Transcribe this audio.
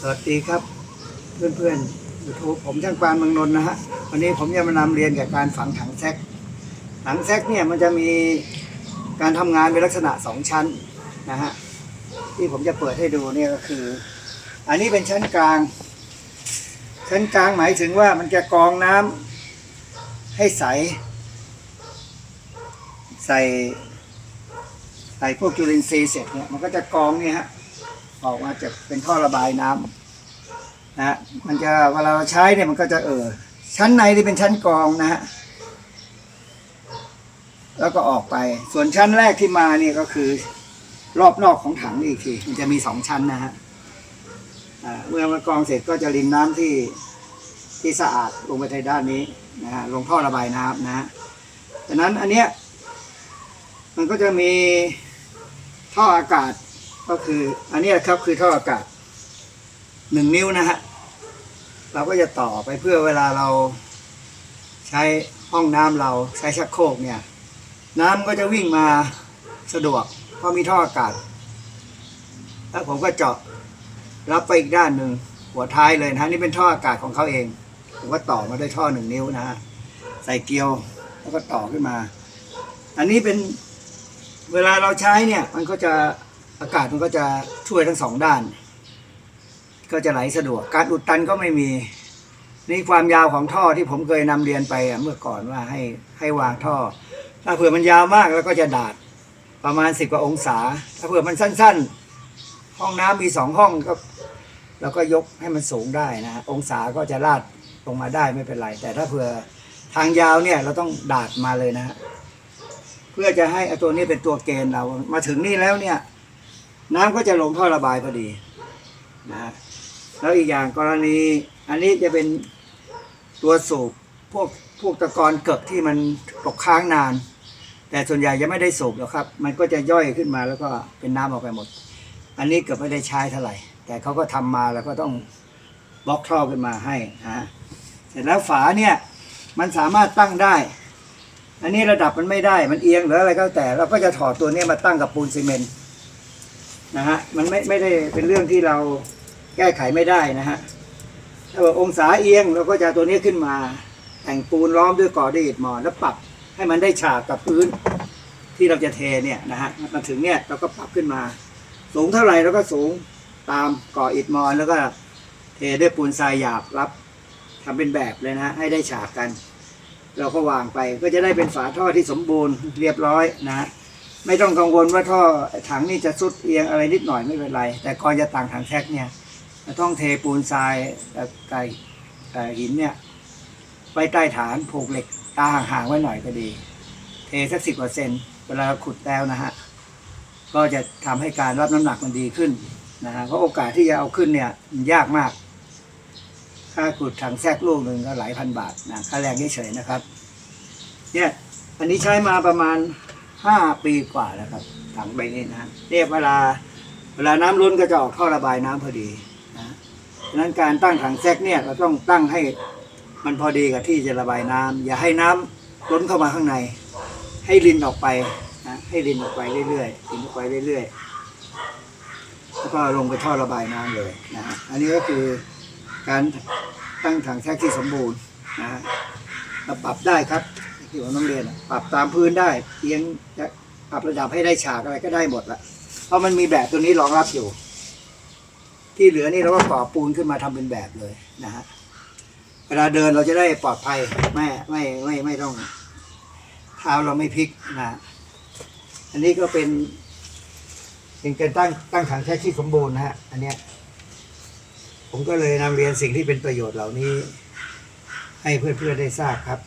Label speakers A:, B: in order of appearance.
A: สวัสดีครับ เพื่อนเพื่อนยูทูบผมช่างปานเมืองนนท์นะฮะวันนี้ผมจะมานำเรียนเกี่ยวกับการฝังถังแซกถังแซกเนี่ยมันจะมีการทำงานเป็นลักษณะสองชั้นนะฮะที่ผมจะเปิดให้ดูเนี่ยก็คือ อันนี้เป็นชั้นกลาง ชั้นกลางหมายถึงว่ามันจะกรองน้ำให้ใส ใส่ใส่พวกจุลินทรีย์เสร็จเนี่ยมันก็จะกรองเนี่ยฮะ ออกมาจากเป็นท่อระบายน้ำนะฮะมันจะเวลาเราใช้เนี่ยมันก็จะเออชั้นในที่เป็นชั้นกรองนะฮะแล้วก็ออกไป ส่วนชั้นแรกที่มาเนี่ยก็คือ รอบนอกของถังนี่อีกทีมันจะมีสองชั้นนะฮะเมื่อมันกรองเสร็จก็จะรินน้ำที่ที่สะอาดลงไปในด้านนี้นะฮะลงท่อระบายน้ำนะฮะดังนั้นอันเนี้ยมันก็จะมีท่ออากาศ ก็คืออันนี้ครับคือท่ออากาศหนึ่งนิ้วนะฮะเราก็จะต่อไปเพื่อเวลาเราใช้ห้องน้ำเราใช้ชักโครกเนี่ย น้ำก็จะวิ่งมาสะดวกเพราะมีท่ออากาศ แล้วผมก็เจาะรับไปอีกด้านหนึ่งหัวท้ายเลยนะฮะนี่เป็นท่ออากาศของเขาเอง ผมก็ต่อมาด้วยท่อหนึ่งนิ้วนะฮะใส่เกลียวแล้วก็ต่อขึ้นมา อันนี้เป็นเวลาเราใช้เนี่ย มันก็จะ อากาศมันก็จะช่วยทั้งสองด้าน ก็จะไหลสะดวก การอุดตันก็ไม่มี นี่ความยาวของท่อที่ผมเคยนำเรียนไปเมื่อก่อนว่าให้ให้วางท่อ ถ้าเผื่อมันยาวมากแล้วก็จะดาดประมาณสิบกว่าองศา ถ้าเผื่อมันสั้น ๆ ห้องน้ำมีสองห้องก็เราก็ยกให้มันสูงได้นะ องศาก็จะลาดลงมาได้ไม่เป็นไร แต่ถ้าเผื่อทางยาวเนี่ยเราต้องดาดมาเลยนะฮะเพื่อจะให้ไอ้ตัวนี้เป็นตัวเกณฑ์เรามาถึงนี่แล้วเนี่ย น้ำก็จะลงท่อระบายพอดีนะแล้วอีกอย่างกรณีอันนี้จะเป็นตัวสูบพวกพวกตะกอนเกิดที่มันตกค้างนาน แต่ส่วนใหญ่จะไม่ได้สูบหรอกครับ มันก็จะย่อยขึ้นมาแล้วก็เป็นน้ำออกไปหมด อันนี้เกือบไม่ได้ใช้เท่าไหร่ แต่เขาก็ทำมาแล้วก็ต้องบล็อกท่อขึ้นมาให้นะเสร็จแล้วฝาเนี่ยมันสามารถตั้งได้ อันนี้ระดับมันไม่ได้มันเอียงหรืออะไรก็แต่ เราก็จะถอดตัวนี้มาตั้งกับปูนซีเมนต์ นะฮะมันไม่ไม่ได้เป็นเรื่องที่เราแก้ไขไม่ได้นะฮะถ้าว่าองศาเอียงเราก็จะตัวนี้ขึ้นมา แต่งปูนล้อมด้วยก่อด้วยอิฐมอนแล้วปรับให้มันได้ฉากกับพื้นที่เราจะเทเนี่ยนะฮะมาถึงเนี่ยเราก็ปรับขึ้นมา สูงเท่าไหร่เราก็สูงตามก่ออิฐมอนแล้วก็เทด้วยปูนทรายหยาบรับทำเป็นแบบเลยนะฮะให้ได้ฉากกัน เราก็วางไปก็จะได้เป็นฝาท่อที่สมบูรณ์เรียบร้อยนะฮะ ไม่ต้องกังวลว่าท่อถังนี่จะสุดเอียงอะไรนิดหน่อยไม่เป็นไร แต่ก่อนจะต่างถังแท็กเนี่ยต้องเทปูนทรายกับไก่หินเนี่ยไว้ใต้ฐานผูกเหล็กตาห่างๆไว้หน่อยก็ดี เทสักสิบเปอร์เซ็นเวลาขุดแล้วนะฮะก็จะทำให้การรับน้ำหนักมันดีขึ้นนะฮะเพราะโอกาสที่จะเอาขึ้นเนี่ยมันยากมาก ค่าขุดถังแทกลูกหนึ่งก็หลายพันบาทนะค่าแรงเฉยๆนะครับ เนี่ยอันนี้ใช้มาประมาณ ห้าปีกว่าแล้วครับถังใบนี้นะเนี่ยเวลาเวลาน้ำล้นก็จะออกท่อระบายน้ำพอดีนะฉะนั้นการตั้งถังแซกเนี่ยเราต้องตั้งให้มันพอดีกับที่จะระบายน้ำอย่าให้น้ำล้นเข้ามาข้างใน ให้รินออกไปนะให้รินออกไปเรื่อยๆรินออกไปเรื่อยๆแล้วก็ลงไปท่อระบายน้ำเลยนะฮะอันนี้ก็คือการตั้งถังแซกที่สมบูรณ์นะฮะปรับได้ครับ ที่ผมต้องเรียนอะปรับตามพื้นได้เอียงจะปรับระดับให้ได้ฉากอะไรก็ได้หมดละเพราะมันมีแบบตัวนี้รองรับอยู่ ที่เหลือนี่เราก็ก่อปูนขึ้นมาทำเป็นแบบเลยนะฮะเวลาเดินเราจะได้ปลอดภัยไม่ไม่ไม่ไม่ต้องเท้าเราไม่พลิกนะอันนี้ก็เป็นเป็นการตั้งตั้งถังแท็กที่สมบูรณ์นะฮะอันเนี้ยผมก็เลยนำเรียนสิ่งที่เป็นประโยชน์เหล่านี้ ให้เพื่อนๆได้ทราบครับ